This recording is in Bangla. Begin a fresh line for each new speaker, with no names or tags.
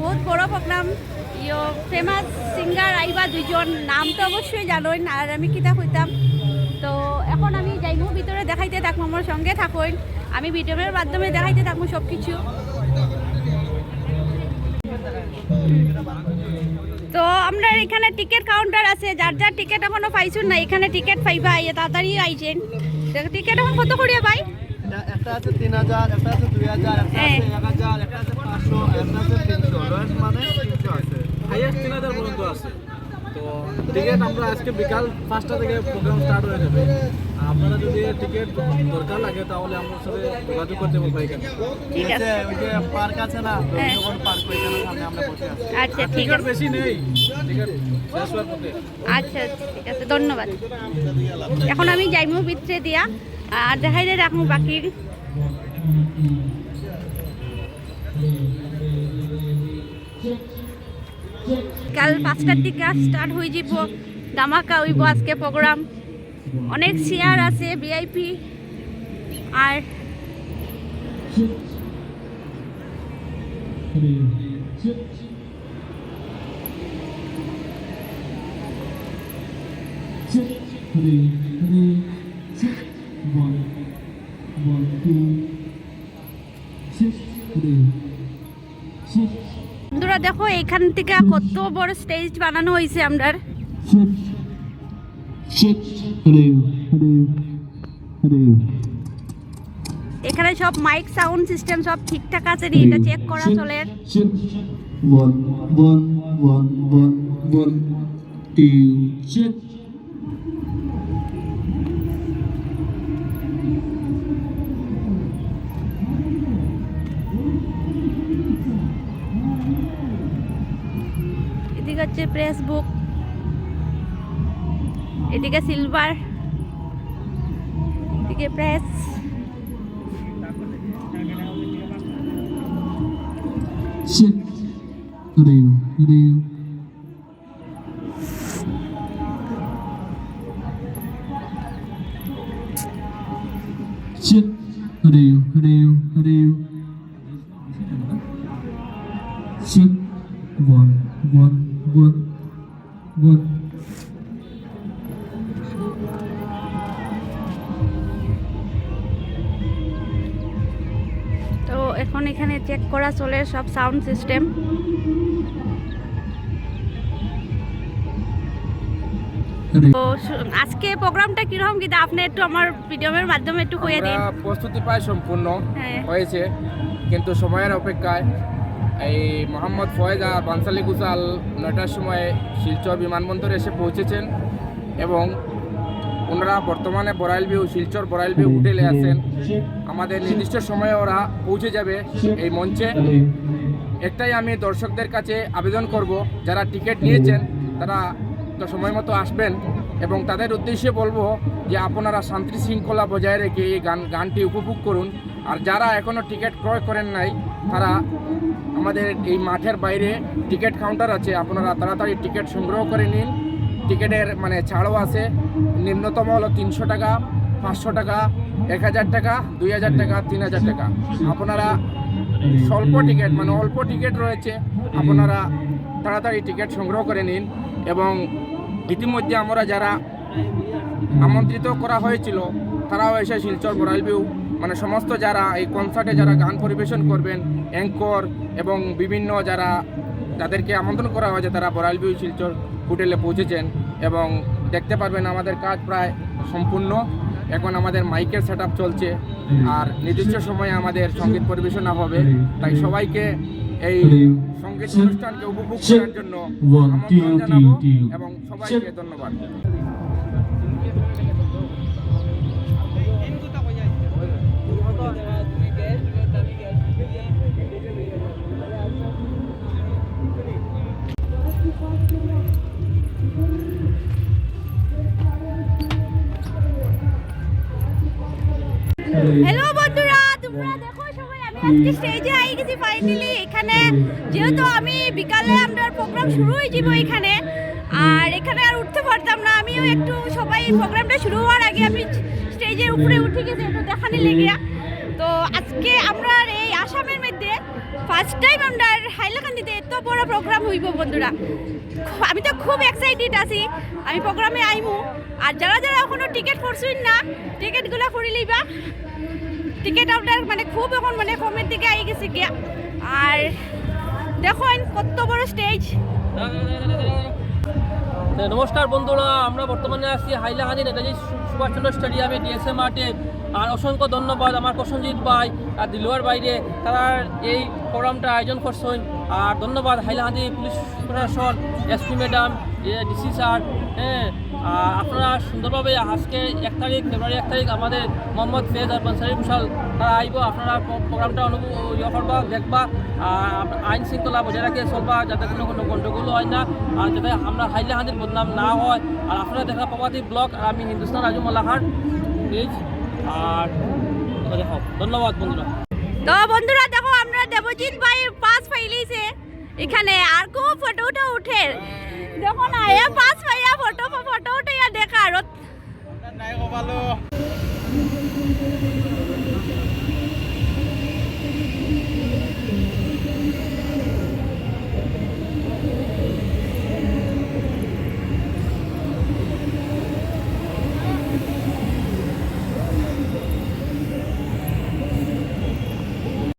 বহুত বড় প্রোগ্রাম ইয়ো ফেমাস সিঙ্গার আইবা দুইজন, নাম তো অবশ্যই জানোই আর আমি কিতা হইতাম তো এখন আমি যাইমু ভিতরে দেখাইতে থাকব আমার সঙ্গে থাকুন। আমি ভিডিওর মাধ্যমে দেখাইতে থাকব সব কিছু তো আমরা এখানে টিকিট কাউন্টার আছে যার যার টিকিট এখনও পাইছুন না এখানে টিকিট পাইবা আইয়া তাড়াতাড়ি আইছেন টিকিট এখন কত করিয়া পাই
একটা আছে তিন হাজার একটা আছে দুই হাজার একটা
হ্যাঁ।
আছে এক হাজার একটা আছে পাঁচশো একটা আছে তিনশো। লয়েস্ট মানে তিনশো আছে। হাইয়েস্ট তিন হাজার পর্যন্ত আছে। তো টিকিট আমরা আজকে বিকাল পাঁচটা থেকে প্রোগ্রাম স্টার্ট হয়ে যাবে। আপনারা যদি টিকিট দরকার লাগে তাহলে আমার সাথে যোগাযোগ করতে পারব এখানে।
ঠিক আছে।
ওই যে পার্ক আছে না
হ্যাঁ।
যখন পার্ক ওইখানে সামনে আমরা বসে আছি।
আচ্ছা ঠিক আছে।
বেশি নেই। টিকিট শেষ হওয়ার পথে।
আচ্ছা ঠিক আছে। ধন্যবাদ। এখন আমি যাইমু ভিতরে দিয়া। আর দেখাই রাখব বাকির কাল পাঁচটার দিকে স্টার্ট হয়ে যাব ধামাকা হইব আজকে প্রোগ্রাম অনেক চেয়ার আছে ভিআইপি আর বন্ধুরা দেখো এখান থেকে কত বড় স্টেজ বানানো হয়েছে আমরার এখানে সব মাইক সাউন্ড সিস্টেম সব ঠিকঠাক আছে নি এটা চেক করা চলে. এদিকে হচ্ছে প্রেস বুক এদিকে সিলভার এদিকে press
Check. Hello, hello. Check.
তো এখন এখানে চেক করা চলে সব সাউন্ড সিস্টেম তো আজকে প্রোগ্রামটা কীরকম কিন্তু আপনি একটু আমার ভিডিওর মাধ্যমে একটু কয়ে দিন।
প্রস্তুতি প্রায় সম্পূর্ণ
হ্যাঁ।
হয়েছে কিন্তু সময়ের অপেক্ষায় এই মোহাম্মদ ফয়েজ আর বানসালি গুসাল নয়টার সময় শিলচর বিমানবন্দরে এসে পৌঁছেছেন এবং ওনারা বর্তমানে বরাইল ভিউ শিলচর বরাইল ভিউ হোটেলে আছেন। আমাদের নির্দিষ্ট সময়ে ওরা পৌঁছে যাবে এই মঞ্চে। একটাই আমি দর্শকদের কাছে আবেদন করব যারা টিকিট নিয়েছেন তারা তো সময় মতো আসবেন এবং তাদের উদ্দেশ্যে বলব যে আপনারা শান্তি শৃঙ্খলা বজায় রেখে এই গান গানটি উপভোগ করুন। আর যারা এখনও টিকিট ক্রয় করেন নাই তারা আমাদের এই মাঠের বাইরে টিকিট কাউন্টার আছে। আপনারা তাড়াতাড়ি টিকিট সংগ্রহ করে নিন। টিকিটের মানে ছাড়ও আছে। নিম্নতম হলো তিনশো টাকা, পাঁচশো টাকা, এক হাজার টাকা, দুই হাজার টাকা, তিন হাজার টাকা। আপনারা স্বল্প টিকিট মানে অল্প টিকিট রয়েছে, আপনারা তাড়াতাড়ি টিকিট সংগ্রহ করে নিন এবং ইতিমধ্যে আমরা যারা আমন্ত্রিত করা হয়েছিল, তারাও এসে শিলচর বরাইল ভিউ মানে সমস্ত যারা এই কনসার্টে যারা গান পরিবেশন করবেন অ্যাঙ্কর এবং বিভিন্ন যারা যাদেরকে আমন্ত্রণ করা হয়েছে তারা বরাইল ভিউ শিলচর হোটেলে পৌঁছেছেন এবং দেখতে পারবেন আমাদের কাজ প্রায় সম্পূর্ণ। এখন আমাদের মাইকের সেট চলছে আর নির্দিষ্ট সময়ে আমাদের সংগীত পরিবেশনা হবে। তাই সবাইকে এই সংগীত অনুষ্ঠানকে উপভোগ করার জন্য আমন্ত্রণ জানাব এবং সবাইকে ধন্যবাদ।
হ্যালো বন্ধুরা তোমরা দেখো সবাই আমি আজকে স্টেজে আই গেছি ফাইনালি এখানে যেহেতু আমি বিকালে আমরা প্রোগ্রাম শুরু হয়ে যাব এখানে আর এখানে আর উঠতে পারতাম না। আমিও একটু সবাই প্রোগ্রামটা শুরু হওয়ার আগে আমি স্টেজের উপরে উঠে গেছি একটু দেখানি লেগে আজকে আমরা এই আসামের মধ্যে ফার্স্ট টাইম আমরা হাইলাকান্দিতে এত বড় প্রোগ্রাম হইব বন্ধুরা। আমি তো খুব এক্সাইটেড আছি। আমি প্রোগ্রামে আইমু। আর যারা যারা এখনও টিকিট করছুন না টিকিটগুলো করে লইবা। টিকিট আপনার মানে খুব এখন মানে কমের দিকে আই গেছে গিয়া। আর দেখুন কত বড় স্টেজ
তো নমস্কার বন্ধুরা। আমরা বর্তমানে আছি হাইলাকান্দি নেতাজি সুভাষচন্দ্র স্টেডিয়ামে ডিএসএ মাঠে আর অসংখ্য ধন্যবাদ আমার প্রসঞ্জিৎ ভাই আর দিলুয়ার বাইরে তারা এই প্রোগ্রামটা আয়োজন করছেন। আর ধন্যবাদ হাইলাহাদি পুলিশ প্রশাসন এসপি ম্যাডাম ডিসি স্যার হ্যাঁ। আপনারা সুন্দরভাবে আজকে এক তারিখ, ফেব্রুয়ারি এক তারিখ আমাদের মোহাম্মদ ফেজ আর বানসারি বিশাল তারা আইব, আপনারা প্রোগ্রামটা অনুভব ইয়ে করবা, দেখবা আইন শৃঙ্খলা বজায় রাখে চলবা, যাতে কোনো কোনো গণ্ডগোল হয় না, আর যাতে আমরা হাইলাহান্দির বদনাম না হয়। আর আপনারা দেখা পাবাদি ব্লগ, আর আমি হিন্দুস্তান রাজু মালাহার প্লিজ। আর ধন্যবাদ বন্ধুরা।
তো বন্ধুরা, দেখো, আমরা দেবজিৎ ভাই পাস পাইলিছে এখানে আর খুব ফটো উঠে দেখো না, এ ফটো উঠাইয়া দেখা আর